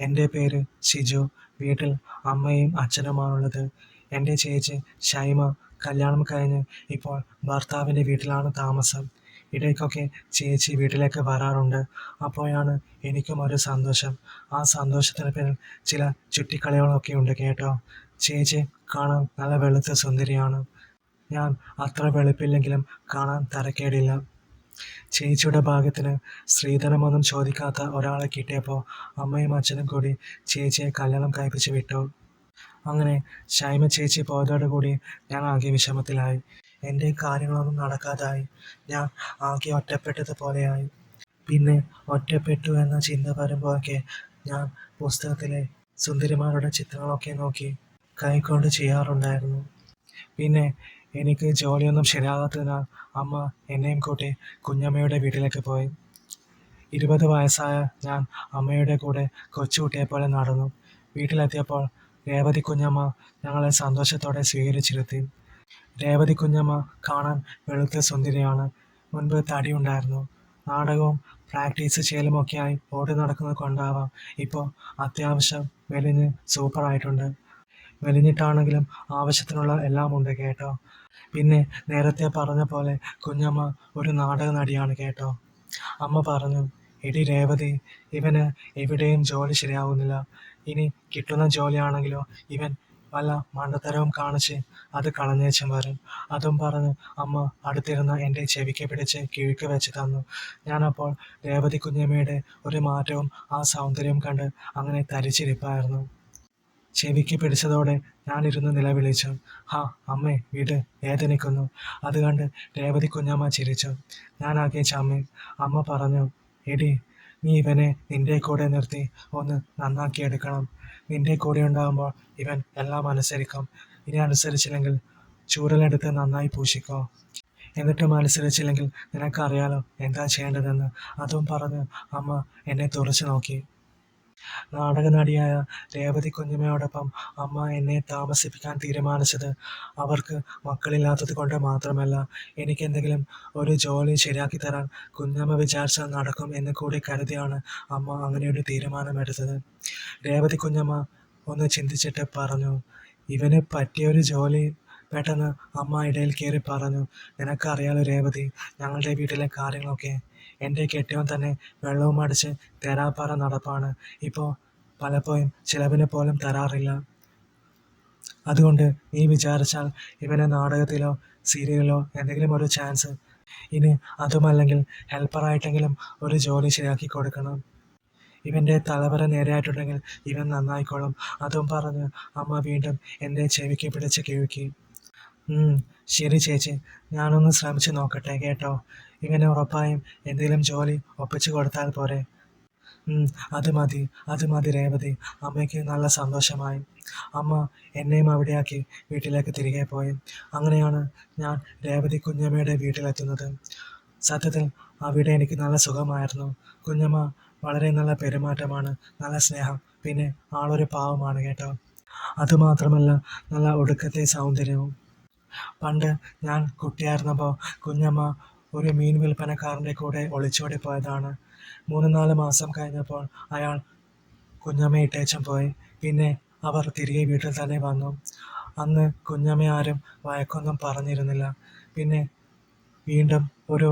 എന്റെ പേര് ഷിജു. വീട്ടിൽ അമ്മയും അച്ഛനുമാണുള്ളത് എന്റെ ചേച്ചി ഷൈമ. കല്യാണം കഴിഞ്ഞ് ഇപ്പോൾ ഭർത്താവിന്റെ വീട്ടിലാണ് താമസം. ഇടയ്ക്കൊക്കെ ചേച്ചി വീട്ടിലേക്ക് വരാറുണ്ട്. അപ്പോഴാണ് എനിക്കും ഒരു സന്തോഷം. ആ സന്തോഷത്തിന് പിന്നിൽ ചില ചുറ്റിക്കളികളൊക്കെ ഉണ്ട് കേട്ടോ. ചേച്ചി കാണാൻ നല്ല വെളുത്ത സുന്ദരിയാണ്. ഞാൻ അത്ര വെളുപ്പില്ലെങ്കിലും കാണാൻ തരക്കേടില്ല. ചേച്ചിയുടെ ഭാഗ്യത്തിന് സ്ത്രീധനമൊന്നും ചോദിക്കാത്ത ഒരാളെ കിട്ടിയപ്പോൾ അമ്മയും അച്ഛനും കൂടി ചേച്ചിയെ കല്യാണം കഴിപ്പിച്ച് വിട്ടു. അങ്ങനെ ഷൈമ ചേച്ചി പോയതോടുകൂടി ഞാൻ ആകെ വിഷമത്തിലായി. എന്റെ കാര്യങ്ങളൊന്നും നടക്കാതായി. ഞാൻ ആകെ ഒറ്റപ്പെട്ടതുപോലെയായി. പിന്നെ ഒറ്റപ്പെട്ടു എന്ന ചിന്ത വരുമ്പോഴൊക്കെ ഞാൻ പുസ്തകത്തിലെ സുന്ദരിമാരുടെ ചിത്രങ്ങളൊക്കെ നോക്കി കൈകൊണ്ട് ചെയ്യാറുണ്ടായിരുന്നു. പിന്നെ എനിക്ക് ജോലിയൊന്നും ശരിയാകാത്തതിനാൽ അമ്മ എന്നെയും കൂട്ടി കുഞ്ഞമ്മയുടെ വീട്ടിലേക്ക് പോയി. ഇരുപത് വയസ്സായ ഞാൻ അമ്മയുടെ കൂടെ കൊച്ചുകുട്ടിയെ പോലെ നടന്നു. വീട്ടിലെത്തിയപ്പോൾ രേവതി കുഞ്ഞമ്മ ഞങ്ങളെ സന്തോഷത്തോടെ സ്വീകരിച്ചിരുത്തി. രേവതി കുഞ്ഞമ്മ കാണാൻ വെളുത്ത സുന്ദരിയാണ്. മുൻപ് തടിയുണ്ടായിരുന്നു. നാടകവും പ്രാക്ടീസ് ചെയ്യലുമൊക്കെയായി ഓടി നടക്കുന്നത് കൊണ്ടാവാം ഇപ്പോൾ അത്യാവശ്യം മെലിഞ്ഞ് സൂപ്പറായിട്ടുണ്ട്. മെലിഞ്ഞിട്ടാണെങ്കിലും ആവശ്യത്തിനുള്ള എല്ലാം ഉണ്ട് കേട്ടോ. പിന്നെ നേരത്തെ പറഞ്ഞ പോലെ കുഞ്ഞമ്മ ഒരു നാടക നടിയാണ് കേട്ടോ. അമ്മ പറഞ്ഞു എടി രേവതി ഇവന് എവിടെയും ജോലി ശരിയാവുന്നില്ല. ഇനി കിട്ടുന്ന ജോലിയാണെങ്കിലോ ഇവൻ വല്ല മണ്ടത്തരവും കാണിച്ച് അത് കളഞ്ഞേച്ചും വരും. അതും പറഞ്ഞ് അമ്മ അടുത്തിരുന്ന എന്റെ ചെവിക്ക് പിടിച്ച് കിഴുക്ക് വെച്ച് തന്നു. ഞാനപ്പോൾ രേവതി കുഞ്ഞമ്മയുടെ ഒരു മാറ്റവും ആ സൗന്ദര്യവും കണ്ട് അങ്ങനെ തരിച്ചിരിപ്പായിരുന്നു. ചെവിക്ക് പിടിച്ചതോടെ ഞാനിരുന്ന് നിലവിളിച്ചു. ഹാ അമ്മേ വീട് വേദനിക്കുന്നു. അത് കണ്ട് രേവതി കുഞ്ഞമ്മ ചിരിച്ചു. ഞാനാകെ ചമ്മി. അമ്മ പറഞ്ഞു എടി നീ ഇവനെ നിന്റെ കൂടെ നിർത്തി ഒന്ന് നന്നാക്കിയെടുക്കണം നിന്റെ കൂടെ ഉണ്ടാകുമ്പോൾ ഇവൻ എല്ലാം അനുസരിക്കും. ഇനി അനുസരിച്ചില്ലെങ്കിൽ ചൂരലെടുത്ത് നന്നായി പൂശിക്കോ. എന്നിട്ടും അനുസരിച്ചില്ലെങ്കിൽ നിനക്കറിയാലോ എന്താ ചെയ്യേണ്ടതെന്ന്. അതും പറഞ്ഞ് അമ്മ എന്നെ തുറച്ചു നോക്കി. നാടക നടിയായ രേവതി കുഞ്ഞമ്മയോടൊപ്പം അമ്മ എന്നെ താമസിപ്പിക്കാൻ തീരുമാനിച്ചത്. അവർക്ക് മക്കളില്ലാത്തത് കൊണ്ട് മാത്രമല്ല എനിക്കെന്തെങ്കിലും ഒരു ജോലി ശരിയാക്കി തരാൻ കുഞ്ഞമ്മ വിചാരിച്ചാൽ നടക്കും എന്ന് കൂടി കരുതിയാണ് അമ്മ അങ്ങനെയൊരു തീരുമാനമെടുത്തത്. രേവതി കുഞ്ഞമ്മ ഒന്ന് ചിന്തിച്ചിട്ട് പറഞ്ഞു ഇവന് പറ്റിയൊരു ജോലി പെട്ടെന്ന് അമ്മ ഇടയിൽ കയറി പറഞ്ഞു നിനക്കറിയാലോ രേവതി ഞങ്ങളുടെ വീട്ടിലെ കാര്യങ്ങളൊക്കെ എന്റെ കെട്ടിയവൻ തന്നെ വെള്ളവും അടിച്ച് തേരാപ്പാറ നടപ്പാണ്. ഇപ്പോൾ പലപ്പോഴും ചിലവിന് പോലും തരാറില്ല. അതുകൊണ്ട് നീ വിചാരിച്ചാൽ ഇവനെ നാടകത്തിലോ സീരിയലിലോ എന്തെങ്കിലും ഒരു ചാൻസ്. ഇനി അതുമല്ലെങ്കിൽ ഹെൽപ്പറായിട്ടെങ്കിലും ഒരു ജോലി ശരിയാക്കി കൊടുക്കണം. ഇവന്റെ തലവര നേരെയായിട്ടുണ്ടെങ്കിൽ ഇവൻ നന്നായിക്കോളും. അതും പറഞ്ഞ് അമ്മ വീണ്ടും എന്റെ ചെവിക്ക് പിടിച്ച് കിഴുക്കി. ശരി ചേച്ചി. ഞാനൊന്ന് ശ്രമിച്ചു നോക്കട്ടെ കേട്ടോ. ഇവന് ഉറപ്പായും എന്തെങ്കിലും ജോലി ഒപ്പിച്ചു കൊടുത്താൽ പോരെ. അത് മതി അത് മതി രേവതി. അമ്മയ്ക്ക് നല്ല സന്തോഷമായി. അമ്മ എന്നെയും അവിടെയാക്കി വീട്ടിലേക്ക് തിരികെ പോയി. അങ്ങനെയാണ് ഞാൻ രേവതി കുഞ്ഞമ്മയുടെ വീട്ടിലെത്തുന്നത്. സത്യത്തിൽ അവിടെ എനിക്ക് നല്ല സുഖമായിരുന്നു. കുഞ്ഞമ്മ വളരെ നല്ല പെരുമാറ്റമാണ് നല്ല സ്നേഹം പിന്നെ ആളൊരു പാവമാണ് കേട്ടോ. അതുമാത്രമല്ല നല്ല ഒടുക്കത്തെ സൗന്ദര്യവും. പണ്ട് ഞാൻ കുട്ടിയായിരുന്നപ്പോൾ കുഞ്ഞമ്മ ഒരു മീൻ വിൽപ്പനക്കാരന്റെ കൂടെ ഒളിച്ചോടി പോയതാണ്. മൂന്ന് നാല് മാസം കഴിഞ്ഞപ്പോൾ അയാൾ കുഞ്ഞമ്മ ഇട്ടേച്ചും പോയി. പിന്നെ അവർ തിരികെ വീട്ടിൽ തന്നെ വന്നു. അന്ന് കുഞ്ഞമ്മ ആരും വഴക്കൊന്നും പറഞ്ഞിരുന്നില്ല. പിന്നെ വീണ്ടും ഒരു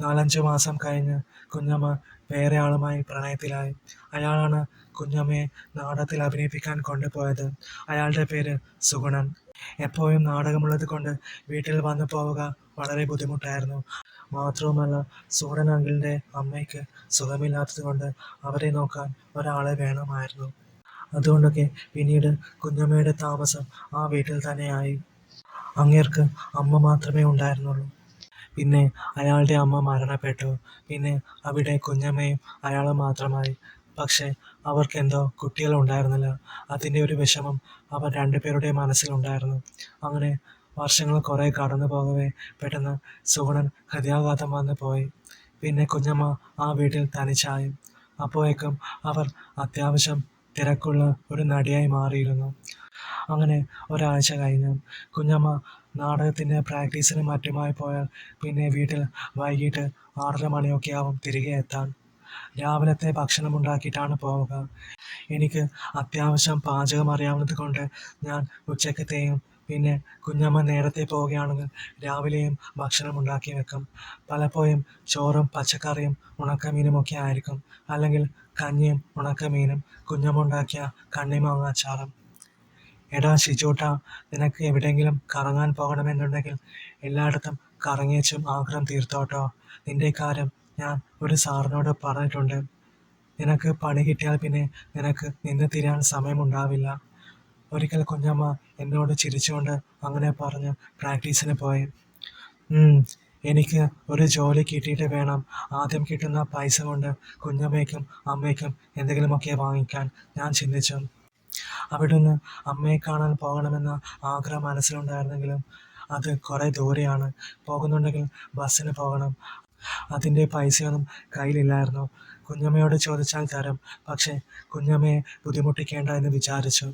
നാലഞ്ച് മാസം കഴിഞ്ഞ് കുഞ്ഞമ്മ വേറെ ആളുമായി പ്രണയത്തിലായി. അയാളാണ് കുഞ്ഞമ്മയെ നാടകത്തിൽ അഭിനയിപ്പിക്കാൻ കൊണ്ടുപോയത്. അയാളുടെ പേര് സുഗുണൻ. എപ്പോഴും നാടകമുള്ളത് കൊണ്ട് വീട്ടിൽ വന്നു പോവുക വളരെ ബുദ്ധിമുട്ടായിരുന്നു. മാത്രവുമല്ല സൂടൻ അങ്കിളിന്റെ അമ്മയ്ക്ക് സുഖമില്ലാത്തത് കൊണ്ട് അവരെ നോക്കാൻ ഒരാളെ വേണമായിരുന്നു. അതുകൊണ്ടൊക്കെ പിന്നീട് കുഞ്ഞമ്മയുടെ താമസം ആ വീട്ടിൽ തന്നെയായി. അങ്ങേർക്ക് അമ്മ മാത്രമേ ഉണ്ടായിരുന്നുള്ളൂ. പിന്നെ അയാളുടെ അമ്മ മരണപ്പെട്ടു. പിന്നെ അവിടെ കുഞ്ഞമ്മയും അയാളും മാത്രമായി. പക്ഷേ അവർക്കെന്തോ കുട്ടികൾ ഉണ്ടായിരുന്നില്ല അതിന്റെ ഒരു വിഷമം അവർ രണ്ടുപേരുടെ മനസ്സിലുണ്ടായിരുന്നു. അങ്ങനെ വർഷങ്ങൾ കുറേ കടന്നു പോകവേ. പെട്ടെന്ന് സുഗുണൻ ഹൃദയാഘാതം വന്നു പോയി. പിന്നെ കുഞ്ഞമ്മ ആ വീട്ടിൽ തനിച്ചായി. അപ്പോഴേക്കും അവർ അത്യാവശ്യം തിരക്കുള്ള ഒരു നടിയായി മാറിയിരുന്നു. അങ്ങനെ ഒരാഴ്ച കഴിഞ്ഞു. കുഞ്ഞമ്മ നാടകത്തിന്റെ പ്രാക്ടീസിന് മറ്റുമായി പോയാൽ പിന്നെ വീട്ടിൽ വൈകിട്ട് ആറര മണിയൊക്കെ ആവും തിരികെ എത്താൻ. രാവിലത്തെ ഭക്ഷണം ഉണ്ടാക്കിയിട്ടാണ് പോവുക. എനിക്ക് അത്യാവശ്യം പാചകം അറിയാവുന്നത് കൊണ്ട് ഞാൻ ഉച്ചക്കത്തെയും പിന്നെ കുഞ്ഞമ്മ നേരത്തെ പോവുകയാണെങ്കിൽ രാവിലെയും ഭക്ഷണം ഉണ്ടാക്കി വെക്കും. പലപ്പോഴും ചോറും പച്ചക്കറിയും ഉണക്കമീനും ഒക്കെ ആയിരിക്കും. അല്ലെങ്കിൽ കഞ്ഞിയും ഉണക്കമീനും കുഞ്ഞമ്മ ഉണ്ടാക്കിയ കണ്ണിമാങ്ങ അച്ചാറും. എടാ ശിജൂട്ട നിനക്ക് എവിടെയെങ്കിലും കറങ്ങാൻ പോകണമെന്നുണ്ടെങ്കിൽ എല്ലായിടത്തും കറങ്ങിയച്ചും ആഗ്രഹം തീർത്തോട്ടോ നിന്റെ കാര്യം ഞാൻ ഒരു സാറിനോട് പറഞ്ഞിട്ടുണ്ട്. നിനക്ക് പണി കിട്ടിയാൽ പിന്നെ നിനക്ക് നിന്ന് തിരിയാൻ സമയമുണ്ടാവില്ല. ഒരിക്കൽ കുഞ്ഞമ്മ എന്നോട് ചിരിച്ചുകൊണ്ട് അങ്ങനെ പറഞ്ഞ് പ്രാക്ടീസിന് പോയി. എനിക്ക് ഒരു ജോലി കിട്ടിയിട്ട് വേണം. ആദ്യം കിട്ടുന്ന പൈസ കൊണ്ട് കുഞ്ഞമ്മയ്ക്കും അമ്മയ്ക്കും എന്തെങ്കിലുമൊക്കെ വാങ്ങിക്കാൻ ഞാൻ ചിന്തിച്ചു. അവിടുന്ന് അമ്മയെ കാണാൻ പോകണമെന്ന ആഗ്രഹം മനസ്സിലുണ്ടായിരുന്നെങ്കിലും അത് കുറേ ദൂരെയാണ്. പോകുന്നുണ്ടെങ്കിൽ ബസ്സിന് പോകണം. അതിന്റെ പൈസയൊന്നും കയ്യിലില്ലായിരുന്നു. കുഞ്ഞമ്മയോട് ചോദിച്ചാൽ തരും. പക്ഷേ കുഞ്ഞമ്മയെ ബുദ്ധിമുട്ടിക്കേണ്ട എന്ന് വിചാരിച്ചു.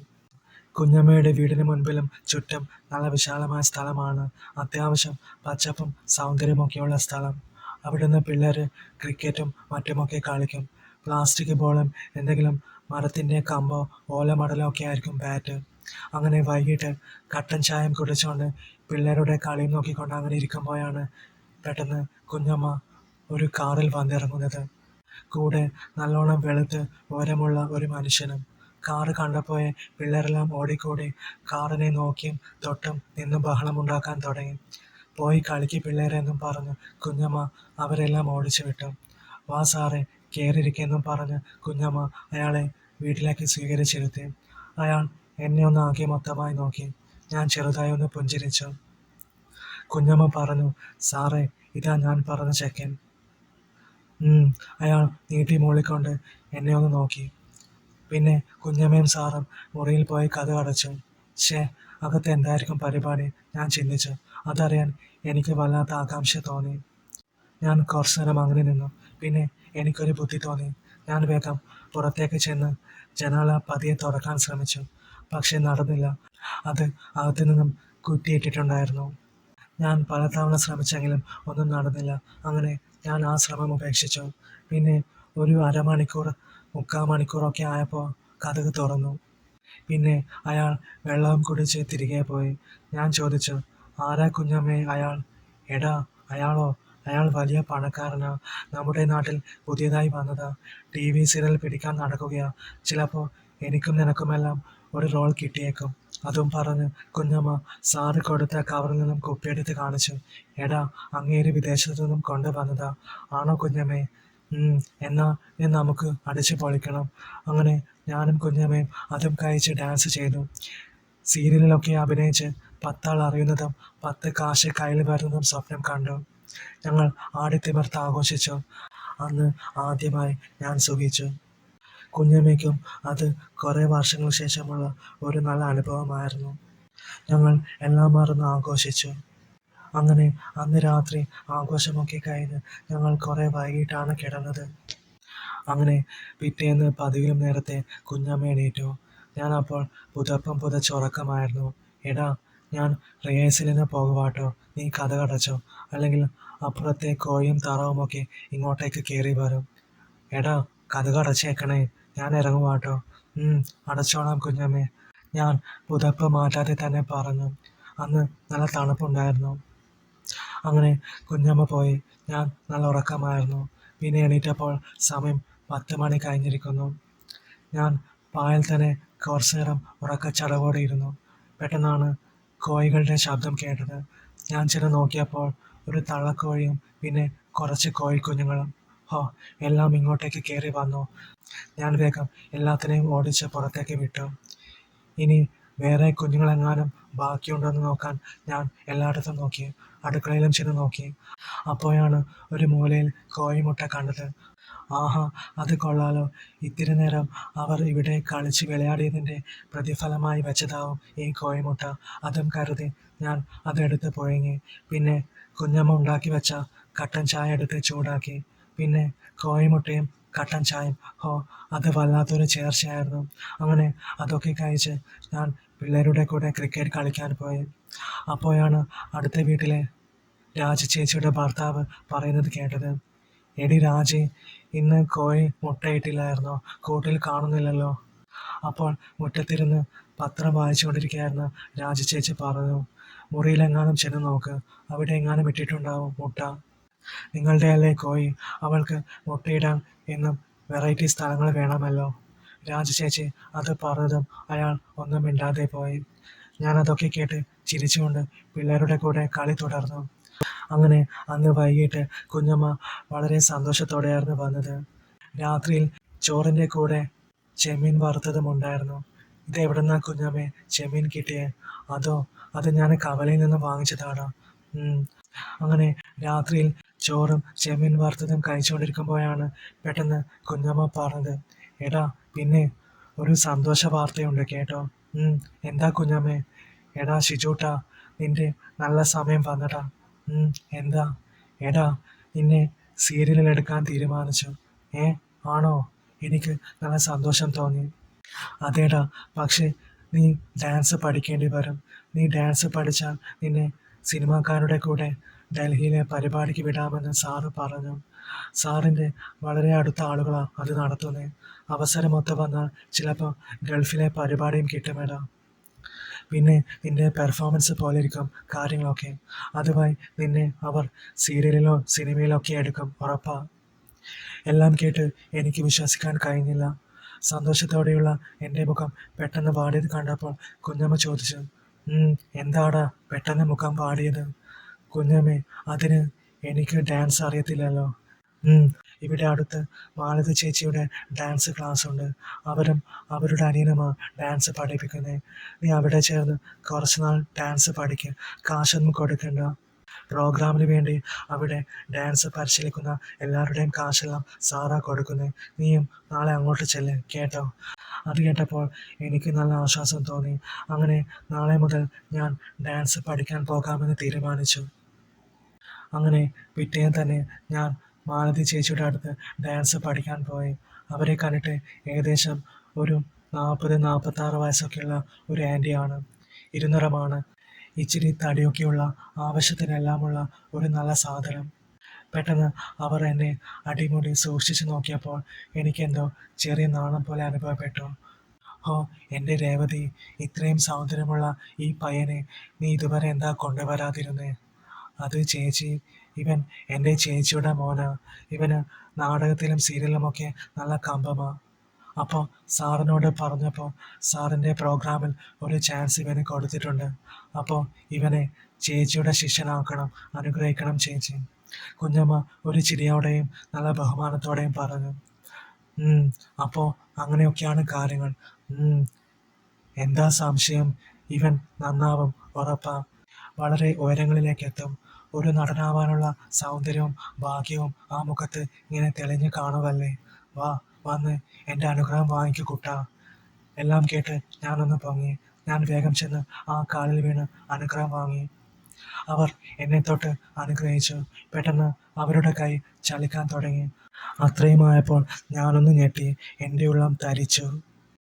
കുഞ്ഞമ്മയുടെ വീടിന് മുൻപിലും ചുറ്റും നല്ല വിശാലമായ സ്ഥലമാണ്. അത്യാവശ്യം പച്ചപ്പും സൗന്ദര്യമൊക്കെയുള്ള സ്ഥലം. അവിടുന്ന് പിള്ളേർ ക്രിക്കറ്റും മറ്റുമൊക്കെ കളിക്കും. പ്ലാസ്റ്റിക് ബോളും എന്തെങ്കിലും മരത്തിന്റെ കമ്പോ ഓലമടലോ ഒക്കെ ആയിരിക്കും ബാറ്റ് അങ്ങനെ വൈകിട്ട് കട്ടൻ ചായം കുടിച്ചുകൊണ്ട് പിള്ളേരുടെ കളിയും നോക്കിക്കൊണ്ട് അങ്ങനെ ഇരിക്കുമ്പോഴാണ് പെട്ടെന്ന് കുഞ്ഞമ്മ ഒരു കാറിൽ വന്നിറങ്ങുന്നത്. കൂടെ നല്ലോണം വെളുത്ത് ഓരമുള്ള ഒരു മനുഷ്യനും. കാറ് കണ്ടപ്പോൾ പിള്ളേരെല്ലാം ഓടിക്കൂടി. കാറിനെ നോക്കിയും തൊട്ടും നിന്നും ബഹളമുണ്ടാക്കാൻ തുടങ്ങി. പോയി കളിക്ക് പിള്ളേരെന്നും പറഞ്ഞ്. കുഞ്ഞമ്മ അവരെല്ലാം ഓടിച്ചു വിട്ടു. വാ സാറേ കയറിയിരിക്കെന്നും പറഞ്ഞ് കുഞ്ഞമ്മ അയാളെ വീട്ടിലേക്ക് സ്വീകരിച്ചിരുത്തി. അയാൾ എന്നെ ഒന്ന് ആകെ മൊത്തമായി നോക്കി. ഞാൻ ചെറുതായി ഒന്ന് പുഞ്ചിരിച്ചു. കുഞ്ഞമ്മ പറഞ്ഞു സാറേ ഇതാ ഞാൻ പറഞ്ഞ ചെക്കൻ. അയാൾ നീട്ടി മൂളിക്കൊണ്ട് എന്നെ ഒന്ന് നോക്കി. പിന്നെ കുഞ്ഞമ്മയും സാറും മുറിയിൽ പോയി കഥ അടച്ചു. ഷേ അകത്ത് എന്തായിരിക്കും പരിപാടി? ഞാൻ ചിന്തിച്ചു. അതറിയാൻ എനിക്ക് വല്ലാത്ത ആകാംക്ഷ തോന്നി. ഞാൻ കുറച്ചു നേരം അങ്ങനെ നിന്നു. പിന്നെ എനിക്കൊരു ബുദ്ധി തോന്നി. ഞാൻ വേഗം പുറത്തേക്ക് ചെന്ന് ജനാല പതിയെ തുറക്കാൻ ശ്രമിച്ചു. പക്ഷെ നടന്നില്ല. അത് അകത്തു നിന്നും കുറ്റിയിട്ടിട്ടുണ്ടായിരുന്നു. ഞാൻ പലതവണ ശ്രമിച്ചെങ്കിലും ഒന്നും നടന്നില്ല. അങ്ങനെ ഞാൻ ആ ശ്രമം ഉപേക്ഷിച്ചു. പിന്നെ ഒരു അരമണിക്കൂർ മുക്കാൽ മണിക്കൂറൊക്കെ ആയപ്പോൾ കഥക് തുറന്നു. പിന്നെ അയാൾ വെള്ളം കുടിച്ച് തിരികെ പോയി. ഞാൻ ചോദിച്ചു ആരാ കുഞ്ഞമ്മേ? അയാൾ എടാ അയാളോ? അയാൾ വലിയ പണക്കാരനാ. നമ്മുടെ നാട്ടിൽ പുതിയതായി വന്നതാ. ടി വി സീരിയൽ പിടിക്കാൻ നടക്കുകയാ. ചിലപ്പോൾ എനിക്കും നിനക്കുമെല്ലാം ഒരു റോൾ കിട്ടിയേക്കും. അതും പറഞ്ഞ് കുഞ്ഞമ്മ സാറ് കൊടുത്ത കവറിൽ നിന്നും കുപ്പിയെടുത്ത് കാണിച്ചു. എടാ അങ്ങേര് വിദേശത്തു നിന്നും കൊണ്ടുവന്നതാ. ആണോ കുഞ്ഞമ്മേ? ഉം, എന്നാ നമുക്ക് അടിച്ചു പൊളിക്കണം. അങ്ങനെ ഞാനും കുഞ്ഞമ്മയും അതും കഴിച്ച് ഡാൻസ് ചെയ്തു. സീരിയലിലൊക്കെ അഭിനയിച്ച് പത്താൾ അറിയുന്നതും പത്ത് കാശ് കയ്യിൽ വരുന്നതും സ്വപ്നം കണ്ടു. ഞങ്ങൾ ആടിത്തിമിർത്ത് ആഘോഷിച്ചു. അന്ന് ആദ്യമായി ഞാൻ സുഖിച്ചു. കുഞ്ഞമ്മയ്ക്കും അത് കുറേ വർഷങ്ങൾക്ക് ശേഷമുള്ള ഒരു നല്ല അനുഭവമായിരുന്നു. ഞങ്ങൾ എല്ലാം മറന്ന് ആഘോഷിച്ചു. അങ്ങനെ അന്ന് രാത്രി ആഘോഷമൊക്കെ കഴിഞ്ഞ് ഞങ്ങൾ കുറേ വൈകിട്ടാണ് കിടന്നത്. അങ്ങനെ പിറ്റേന്ന് പതിവിലും നേരത്തെ കുഞ്ഞമ്മ എണീറ്റു. ഞാൻ അപ്പോൾ പുതപ്പം പുതച്ചുറക്കമായിരുന്നു എടാ ഞാൻ റിഹേഴ്സലിന് പോകുവാട്ടോ. നീ കഥ കടച്ചോ. അല്ലെങ്കിൽ അപ്പുറത്തെ കോയും താറാവുമൊക്കെ ഇങ്ങോട്ടേക്ക് കയറി വരും. എടാ കഥ കടച്ചേക്കണേ. ഞാൻ ഇറങ്ങുവാട്ടോ. അടച്ചോളാം കുഞ്ഞമ്മേ. ഞാൻ പുതപ്പ് മാറ്റാതെ തന്നെ പറഞ്ഞു. അന്ന് നല്ല തണുപ്പുണ്ടായിരുന്നു. അങ്ങനെ കുഞ്ഞമ്മ പോയി. ഞാൻ നല്ല ഉറക്കമായിരുന്നു. പിന്നെ എണീറ്റപ്പോൾ സമയം പത്ത് മണി കഴിഞ്ഞിരിക്കുന്നു. ഞാൻ പായൽ തന്നെ കുറച്ചു നേരം ഉറക്കച്ചടവോടെ ഇരുന്നു പെട്ടെന്നാണ് കോഴികളുടെ ശബ്ദം കേട്ടത്. ഞാൻ ചില നോക്കിയപ്പോൾ ഒരു തള്ളക്കോഴിയും പിന്നെ കുറച്ച് കോഴിക്കുഞ്ഞുങ്ങളും. ഹോ എല്ലാം ഇങ്ങോട്ടേക്ക് കയറി വന്നു. ഞാൻ വേഗം എല്ലാത്തിനെയും ഓടിച്ച് പുറത്തേക്ക് വിട്ടു. ഇനി വേറെ കുഞ്ഞുങ്ങളെങ്ങാനും ബാക്കിയുണ്ടോയെന്ന് നോക്കാൻ ഞാൻ എല്ലായിടത്തും നോക്കി അടുക്കളയിലും ചെന്ന് നോക്കി. അപ്പോഴാണ് ഒരു മൂലയിൽ കോഴിമുട്ട കണ്ടത്. ആഹാ അത് കൊള്ളാലോ. ഇത്തിരി നേരം അവർ ഇവിടെ കളിച്ച് വിളയാടിയതിന്റെ പ്രതിഫലമായി വെച്ചതാവും ഈ കോഴിമുട്ട. അതും കരുതി ഞാൻ അതെടുത്ത് പുഴങ്ങി. പിന്നെ കുഞ്ഞമ്മ ഉണ്ടാക്കി വെച്ച കട്ടൻ ചായ എടുത്ത് ചൂടാക്കി. പിന്നെ കോഴിമുട്ടയും കട്ടൻ ചായയും ഹോ അത് വല്ലാത്തൊരു ചേർച്ചയായിരുന്നു. അങ്ങനെ അതൊക്കെ കഴിച്ച് ഞാൻ പിള്ളേരുടെ കൂടെ ക്രിക്കറ്റ് കളിക്കാൻ പോയി. അപ്പോഴാണ് അടുത്ത വീട്ടിലെ രാജ ചേച്ചിയുടെ ഭർത്താവ് പറയുന്നത് കേട്ടത്. എടി രാജി ഇന്ന് കോഴി മുട്ടയിട്ടില്ലായിരുന്നു കൂട്ടിൽ കാണുന്നില്ലല്ലോ. അപ്പോൾ മുറ്റത്തിരുന്ന് പത്രം വായിച്ചുകൊണ്ടിരിക്കുകയായിരുന്നു രാജ ചേച്ചി പറഞ്ഞു. മുറിയിലെങ്ങാനും ചെന്ന് നോക്ക് അവിടെ എങ്ങാനും ഇട്ടിട്ടുണ്ടാവും മുട്ട. നിങ്ങളുടെ അല്ലേ കോയി? അവൾക്ക് മുട്ടയിടാൻ എന്നും വെറൈറ്റി സ്ഥലങ്ങൾ വേണമല്ലോ. രാജ ചേച്ചി അത് പറഞ്ഞതും അയാൾ ഒന്നും മിണ്ടാതെ പോയി. ഞാനതൊക്കെ കേട്ട് ചിരിച്ചുകൊണ്ട് പിള്ളേരുടെ കൂടെ കളി തുടർന്നു. അങ്ങനെ അന്ന് വൈകിട്ട് കുഞ്ഞമ്മ വളരെ സന്തോഷത്തോടെയായിരുന്നു വന്നത്. രാത്രിയിൽ ചോറിന്റെ കൂടെ ചെമ്മീൻ വറുത്തതും ഉണ്ടായിരുന്നു. ഇത് എവിടുന്നാ കുഞ്ഞമ്മേ ചെമ്മീൻ കിട്ടിയേ? അതോ അത് ഞാൻ കവലയിൽ നിന്ന് വാങ്ങിച്ചതാണോ? അങ്ങനെ രാത്രിയിൽ ചോറും ചെമ്മീൻ വറുത്തതും കഴിച്ചുകൊണ്ടിരിക്കുമ്പോഴാണ് പെട്ടെന്ന് കുഞ്ഞമ്മ പറഞ്ഞത് എടാ പിന്നെ ഒരു സന്തോഷ വാർത്തയുണ്ട് കേട്ടോ. എന്താ കുഞ്ഞമ്മേ? എടാ ഷിജൂട്ട നിന്റെ നല്ല സമയം വന്നടാ എന്താ? എടാ നിന്നെ സീരിയലിൽ എടുക്കാൻ തീരുമാനിച്ചു. ഏ ആണോ? എനിക്ക് നല്ല സന്തോഷം തോന്നി. അതേടാ പക്ഷേ നീ ഡാൻസ് പഠിക്കേണ്ടി വരും. നീ ഡാൻസ് പഠിച്ചാൽ നിന്നെ സിനിമാക്കാരുടെ കൂടെ ഡൽഹിയിലെ പരിപാടിക്ക് വിടാമെന്ന് സാറ് പറഞ്ഞു. സാറിന്റെ വളരെ അടുത്ത ആളുകളാണ് അത് നടത്തുന്നത് അവസരമൊത്ത് വന്നാൽ ചിലപ്പോൾ ഗൾഫിലെ പരിപാടിയും കിട്ടുമേടാ. പിന്നെ നിന്റെ പെർഫോമൻസ് പോലെ ഇരിക്കും കാര്യങ്ങളൊക്കെ. അതുമായി നിന്നെ അവർ സീരിയലിലോ സിനിമയിലോ ഒക്കെ എടുക്കും ഉറപ്പാ. എല്ലാം കേട്ട് എനിക്ക് വിശ്വസിക്കാൻ കഴിഞ്ഞില്ല. സന്തോഷത്തോടെയുള്ള എന്റെ മുഖം പെട്ടെന്ന് വാടിയത് കണ്ടപ്പോൾ കുഞ്ഞമ്മ ചോദിച്ചു എന്താടാ പെട്ടെന്ന് മുഖം വാടിയത്? കുഞ്ഞമ്മേ അതിന് എനിക്ക് ഡാൻസ് അറിയത്തില്ലല്ലോ. ഇവിടെ അടുത്ത് മാലതി ചേച്ചിയുടെ ഡാൻസ് ക്ലാസ് ഉണ്ട്. അവരും അവരുടെ അനിയനുമാണ് ഡാൻസ് പഠിപ്പിക്കുന്നത് നീ അവിടെ ചേർന്ന് കുറച്ച് നാൾ ഡാൻസ് പഠിക്കുക കാശൊന്നും കൊടുക്കണ്ട. പ്രോഗ്രാമിന് വേണ്ടി അവിടെ ഡാൻസ് പരിശീലിക്കുന്ന എല്ലാവരുടെയും കാശെല്ലാം സാറാ കൊടുക്കുന്നത് നീയും നാളെ അങ്ങോട്ട് ചെല്ല് കേട്ടോ? അത് കേട്ടപ്പോൾ എനിക്ക് നല്ല ആശ്വാസം തോന്നി. അങ്ങനെ നാളെ മുതൽ ഞാൻ ഡാൻസ് പഠിക്കാൻ പോകാമെന്ന് തീരുമാനിച്ചു. അങ്ങനെ പിറ്റേന്ന് തന്നെ ഞാൻ മാലതി ചേച്ചിയുടെ അടുത്ത് ഡാൻസ് പഠിക്കാൻ പോയി. അവരെ കണ്ടിട്ട് ഏകദേശം ഒരു നാൽപ്പത് നാൽപ്പത്താറ് വയസ്സൊക്കെയുള്ള ഒരു ആന്റിയാണ് ഇരുനിറമാണ്. ഇച്ചിരി തടിയൊക്കെയുള്ള ആവശ്യത്തിനെല്ലാമുള്ള ഒരു നല്ല സാധനം. പെട്ടെന്ന് അവർ എന്നെ അടിമുടി സൂക്ഷിച്ചു നോക്കിയപ്പോൾ എനിക്കെന്തോ ചെറിയ നാണം പോലെ അനുഭവപ്പെട്ടു. ഓ എന്റെ രേവതി ഇത്രയും സൗന്ദര്യമുള്ള ഈ പയ്യനെ നീ ഇതുവരെ എന്താ കൊണ്ടുവരാതിരുന്നേ? അത് ചേച്ചി ഇവൻ എന്റെ ചേച്ചിയുടെ മോന്. ഇവന് നാടകത്തിലും സീരിയലിലുമൊക്കെ നല്ല കമ്പമാ. അപ്പോൾ സാറിനോട് പറഞ്ഞപ്പോൾ സാറിന്റെ പ്രോഗ്രാമിൽ ഒരു ചാൻസ് ഇവന് കൊടുത്തിട്ടുണ്ട്. അപ്പോൾ ഇവനെ ചേച്ചിയുടെ ശിഷ്യനാക്കണം അനുഗ്രഹിക്കണം ചേച്ചി. കുഞ്ഞമ്മ ഒരു ചിരിയോടെയും നല്ല ബഹുമാനത്തോടെയും പറഞ്ഞു. "ഉം, അപ്പോൾ അങ്ങനെയൊക്കെയാണ് കാര്യങ്ങൾ. എന്താ സംശയം? ഇവൻ നന്നാവും ഉറപ്പാ. വളരെ ഉയരങ്ങളിലേക്ക് എത്തും. ഒരു നടനാവാനുള്ള സൗന്ദര്യവും ഭാഗ്യവും ആ മുഖത്ത് ഇങ്ങനെ തെളിഞ്ഞു കാണുകല്ലേ വാ വന്ന് എന്റെ അനുഗ്രഹം വാങ്ങിക്കു കുട്ട. എല്ലാം കേട്ട് ഞാനൊന്ന് പൊങ്ങി. ഞാൻ വേഗം ചെന്ന് ആ കാലിൽ വീണ് അനുഗ്രഹം വാങ്ങി. അവർ എന്നെ തൊട്ട് അനുഗ്രഹിച്ചു. പെട്ടെന്ന് അവരുടെ കൈ ചലിക്കാൻ തുടങ്ങി. അത്രയുമായപ്പോൾ ഞാനൊന്ന് ഞെട്ടി. എന്റെ ഉള്ളം തരിച്ചു.